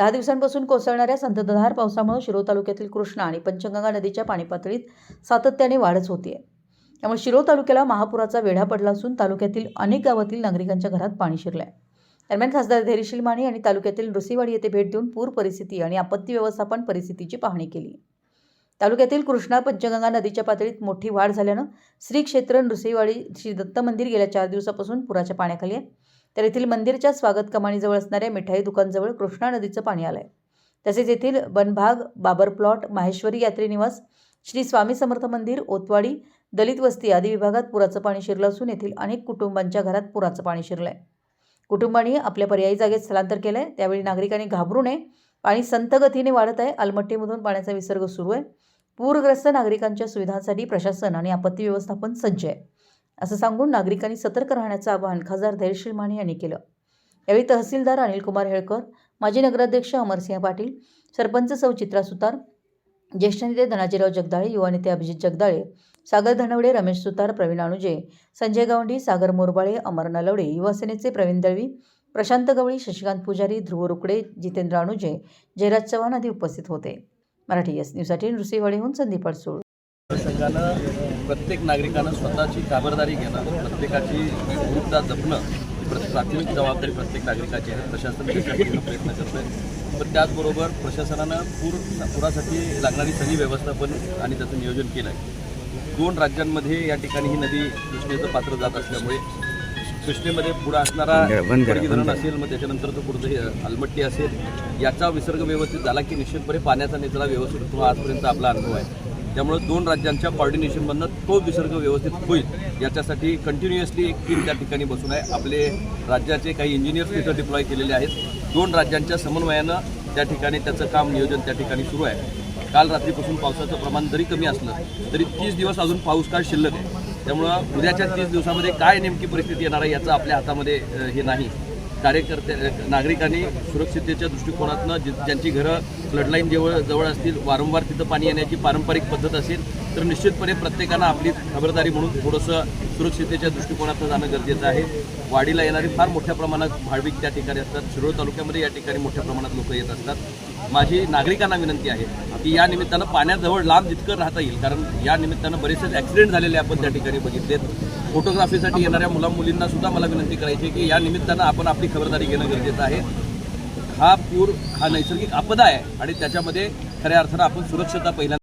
दहा दिवसांपासून कोसळणाऱ्या संततधार पावसामुळे शिरोळ तालुक्यातील कृष्णा आणि पंचगंगा नदीच्या पाणी पातळीत सातत्याने वाढच होती आहे त्यामुळे शिरोळ तालुक्याला महापुराचा वेढा पडला असून तालुक्यातील अनेक गावातील नागरिकांच्या घरात पाणी शिरलं आहे दरम्यान खासदार धैर्यशील माने यांनी तालुक्यातील नृसिंहवाडी येथे भेट देऊन पूर परिस्थिती आणि आपत्ती व्यवस्थापन परिस्थितीची पाहणी केली. तालुक्यातील कृष्णा पंचगंगा नदीच्या पातळीत मोठी वाढ झाल्यानं श्री क्षेत्र नृसिंहवाडी श्री दत्त मंदिर गेल्या चार दिवसापासून पुराच्या पाण्याखाली आहे. तर येथील मंदिरच्या स्वागत कमानीजवळ असणाऱ्या मिठाई दुकानजवळ कृष्णा नदीचं पाणी आलंय. तसेच येथील बनभाग बाबर प्लॉट माहेश्वरी यात्री निवास श्री स्वामी समर्थ मंदिर ओतवाडी दलित वस्ती आदी विभागात पुराचं पाणी शिरलं असून येथील अनेक कुटुंबांच्या घरात पुराचं पाणी शिरलंय. कुटुंबांनी आपल्या पर्यायी जागेत स्थलांतर केलंय. त्यावेळी नागरिकांनी घाबरू नये पाणी संत गतीने वाढत आहे. अलमट्टीमधून पाण्याचा विसर्ग सुरू आहे. पूरग्रस्त नागरिकांच्या सुविधांसाठी प्रशासन आणि आपत्ती व्यवस्थापन सज्ज आहे. असं सांगून नागरिकांनी सतर्क राहण्याचं आवाहन खासदार धैर्यशील माने यांनी केलं. यावेळी तहसीलदार अनिल कुमार हेळकर माजी नगराध्यक्ष अमरसिंह पाटील सरपंच सौ चित्रा सुतार ज्येष्ठ नेते धनाजीराव जगदाळे युवा नेते अभिजित जगदाळे सागर धनवडे रमेश सुतार प्रवीण अनुजे संजय गावंडी सागर मोरबाळे अमर नलवडे युवासेनेचे प्रवीण दळवी प्रशांत गवळी शशिकांत पुजारी ध्रुव रुकडे जितेंद्र अनुजे जयराज चव्हाण आदी उपस्थित होते. मराठी एस न्यूजसाठी नृसिंहवाडीहून संदीप अडसूळ. संघानं प्रत्येक नागरिकानं स्वतःची खबरदारी घेणं प्रत्येकाची सुरक्षा जपणं प्र- प्राथमिक जबाबदारी प्रत्येक नागरिकाची आहे. प्रशासन प्रयत्न करत आहे पण त्याचबरोबर प्रशासनानं पूर पुरासाठी लागणारी सगळी व्यवस्थापन आणि त्याचं नियोजन केलं आहे दोन राज्यांमध्ये या ठिकाणी ही नदी कृष्णेचं पात्र जात असल्यामुळे कृष्णेमध्ये पुढं असणारा धरण असेल मग त्याच्यानंतर तो पुढचं अलमट्टी असेल याचा विसर्ग व्यवस्थित झाला की निश्चितपणे पाण्याचा निचरा व्यवस्थित होतो आजपर्यंत आपला अनुभव आहे. त्यामुळे दोन राज्यांच्या कॉर्डिनेशनमधनं तो विसर्ग व्यवस्थित होईल. याच्यासाठी कंटिन्युअसली एक टीम त्या ठिकाणी बसून आहे. आपले राज्याचे काही इंजिनियर्स तिथं डिप्लॉय केलेले आहेत. दोन राज्यांच्या समन्वयानं त्या ठिकाणी त्याचं काम नियोजन त्या ठिकाणी सुरू आहे. काल रात्रीपासून पावसाचं प्रमाण जरी कमी असलं तरी तीस दिवस अजून पाऊस काळ शिल्लक आहे. त्यामुळं उद्याच्या तीस दिवसामध्ये काय नेमकी परिस्थिती येणार आहे याचं आपल्या हातामध्ये हे नाही. कार्यकर्ते नागरिकांनी सुरक्षिततेच्या दृष्टिकोनातनं जि- ज्यांची घरं फ्लडलाईन जवळ जवळ असतील वारंवार तिथं पाणी येण्याची पारंपरिक पद्धत असेल तर निश्चितपणे प्रत्येकानं आपली खबरदारी म्हणून थोडंसं सुरक्षिततेच्या दृष्टिकोनातनं जाणं गरजेचं आहे. वाडीला येणारी फार मोठ्या प्रमाणात भाविक त्या ठिकाणी असतात. शिरोळ तालुक्यामध्ये या ठिकाणी मोठ्या प्रमाणात लोक येत असतात. माझी नागरिकांना विनंती आहे की या निमित्तानं पाण्याजवळ लांब जितकं राहता येईल कारण या निमित्तानं बरेचसे ॲक्सिडेंट झालेले आपण त्या ठिकाणी बघितलेत. फोटोग्राफीसाठी येणाऱ्या मुला मुलींना सुद्धा मला विनंती करायची की या निमित्तानं आपण आपली खबरदारी घेणं गरजेचं आहे. हा पूर हा नैसर्गिक आपदा आहे आणि त्याच्यामध्ये खऱ्या अर्थानं आपण सुरक्षता पहिल्यांदा